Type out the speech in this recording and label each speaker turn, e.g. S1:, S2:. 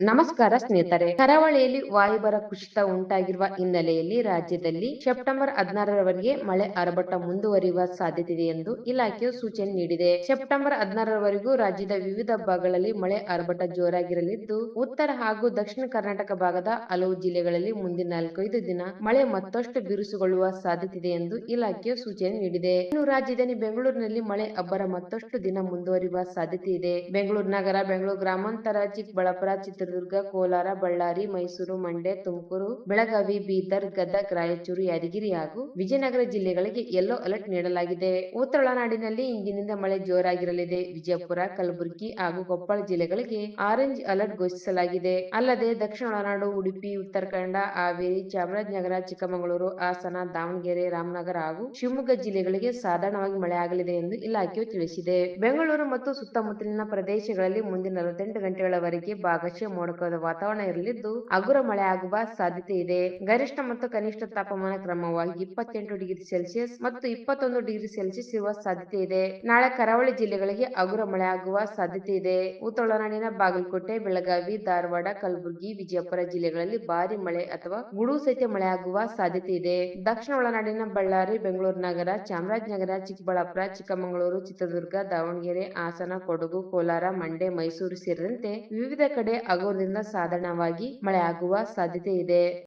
S1: ನಮಸ್ಕಾರ ಸ್ನೇಹಿತರೆ, ಕರಾವಳಿಯಲ್ಲಿ ವಾಯುಭಾರ ಕುಸಿತ ಉಂಟಾಗಿರುವ ಹಿನ್ನೆಲೆಯಲ್ಲಿ ರಾಜ್ಯದಲ್ಲಿ ಸೆಪ್ಟೆಂಬರ್ ಹದಿನಾರರವರೆಗೆ ಮಳೆ ಆರ್ಭಟ ಮುಂದುವರಿಯುವ ಸಾಧ್ಯತೆ ಇದೆ ಎಂದು ಇಲಾಖೆಯು ಸೂಚನೆ ನೀಡಿದೆ. ಸೆಪ್ಟೆಂಬರ್ ಹದಿನಾರರವರೆಗೂ ರಾಜ್ಯದ ವಿವಿಧ ಭಾಗಗಳಲ್ಲಿ ಮಳೆ ಆರ್ಭಟ ಜೋರಾಗಿರಲಿದ್ದು, ಉತ್ತರ ಹಾಗೂ ದಕ್ಷಿಣ ಕರ್ನಾಟಕ ಭಾಗದ ಹಲವು ಜಿಲ್ಲೆಗಳಲ್ಲಿ ಮುಂದಿನ ನಾಲ್ಕೈದು ದಿನ ಮಳೆ ಮತ್ತಷ್ಟು ಬಿರುಸುಗೊಳ್ಳುವ ಸಾಧ್ಯತೆ ಇದೆ ಎಂದು ಇಲಾಖೆಯು ಸೂಚನೆ ನೀಡಿದೆ. ಇನ್ನು ರಾಜಧಾನಿ ಬೆಂಗಳೂರಿನಲ್ಲಿ ಮಳೆ ಅಬ್ಬರ ಮತ್ತಷ್ಟು ದಿನ ಮುಂದುವರಿಯುವ ಸಾಧ್ಯತೆ ಇದೆ ಬೆಂಗಳೂರು ನಗರ, ಬೆಂಗಳೂರು ಗ್ರಾಮಾಂತರ, ಚಿಕ್ಕಬಳ್ಳಾಪುರ, ಚಿತ್ರದುರ್ಗ ಕೋಲಾರ, ಬಳ್ಳಾರಿ, ಮೈಸೂರು, ಮಂಡ್ಯ, ತುಮಕೂರು, ಬೆಳಗಾವಿ, ಬೀದರ್, ಗದಗ್, ರಾಯಚೂರು, ಯಾದಗಿರಿ ಹಾಗೂ ವಿಜಯನಗರ ಜಿಲ್ಲೆಗಳಿಗೆ ಯೆಲ್ಲೋ ಅಲರ್ಟ್ ನೀಡಲಾಗಿದೆ. ಉತ್ತರ ಒಳನಾಡಿನಲ್ಲಿ ಇಂದಿನಿಂದ ಮಳೆ ಜೋರಾಗಿರಲಿದೆ. ವಿಜಯಪುರ, ಕಲಬುರಗಿ ಹಾಗೂ ಕೊಪ್ಪಳ ಜಿಲ್ಲೆಗಳಿಗೆ ಆರೆಂಜ್ ಅಲರ್ಟ್ ಘೋಷಿಸಲಾಗಿದೆ. ಅಲ್ಲದೆ ದಕ್ಷಿಣ ಒಳನಾಡು, ಉಡುಪಿ ಉತ್ತರ ಕನ್ನಡ ಹಾವೇರಿ, ಚಾಮರಾಜನಗರ, ಚಿಕ್ಕಮಗಳೂರು, ಹಾಸನ, ದಾವಣಗೆರೆ, ರಾಮನಗರ ಹಾಗೂ ಶಿವಮೊಗ್ಗ ಜಿಲ್ಲೆಗಳಿಗೆ ಸಾಧಾರಣವಾಗಿ ಮಳೆಯಾಗಲಿದೆ ಎಂದು ಇಲಾಖೆಯು ತಿಳಿಸಿದೆ. ಬೆಂಗಳೂರು ಮತ್ತು ಸುತ್ತಮುತ್ತಲಿನ ಪ್ರದೇಶಗಳಲ್ಲಿ ಮುಂದಿನ ನಲವತ್ತೆಂಟು ಗಂಟೆಗಳವರೆಗೆ ಭಾಗಶಃ ಮೋಡ ಕವಿದ ವಾತಾವರಣ ಇರಲಿದ್ದು, ಹಗುರ ಆಗುವ ಸಾಧ್ಯತೆ ಇದೆ. ಗರಿಷ್ಠ ಮತ್ತು ಕನಿಷ್ಠ ತಾಪಮಾನ ಕ್ರಮವಾಗಿ ಇಪ್ಪತ್ತೆಂಟು ಡಿಗ್ರಿ ಸೆಲ್ಸಿಯಸ್ ಮತ್ತು ಇಪ್ಪತ್ತೊಂದು ಡಿಗ್ರಿ ಸೆಲ್ಸಿಯಸ್ ಇರುವ ಸಾಧ್ಯತೆ ಇದೆ. ನಾಳೆ ಕರಾವಳಿ ಜಿಲ್ಲೆಗಳಿಗೆ ಹಗುರ ಆಗುವ ಸಾಧ್ಯತೆ ಇದೆ. ಉತ್ತಳನಾಡಿನ ಬಾಗಲಕೋಟೆ, ಬೆಳಗಾವಿ, ಧಾರವಾಡ, ಕಲಬುರಗಿ, ವಿಜಯಪುರ ಜಿಲ್ಲೆಗಳಲ್ಲಿ ಭಾರಿ ಮಳೆ ಅಥವಾ ಗುಡುಗು ಸಹಿತ ಮಳೆಯಾಗುವ ಸಾಧ್ಯತೆ ಇದೆ. ದಕ್ಷಿಣ ಒಳನಾಡಿನ ಬಳ್ಳಾರಿ, ಬೆಂಗಳೂರು ನಗರ, ಚಾಮರಾಜನಗರ, ಚಿಕ್ಕಬಳ್ಳಾಪುರ, ಚಿಕ್ಕಮಗಳೂರು, ಚಿತ್ರದುರ್ಗ, ದಾವಣಗೆರೆ, ಹಾಸನ, ಕೊಡಗು, ಕೋಲಾರ, ಮಂಡ್ಯ, ಮೈಸೂರು ಸೇರಿದಂತೆ ವಿವಿಧ ಕಡೆ ಹಗುರದಿಂದ ಸಾಧಾರಣವಾಗಿ ಮಳೆಯಾಗುವ ಸಾಧ್ಯತೆ ಇದೆ.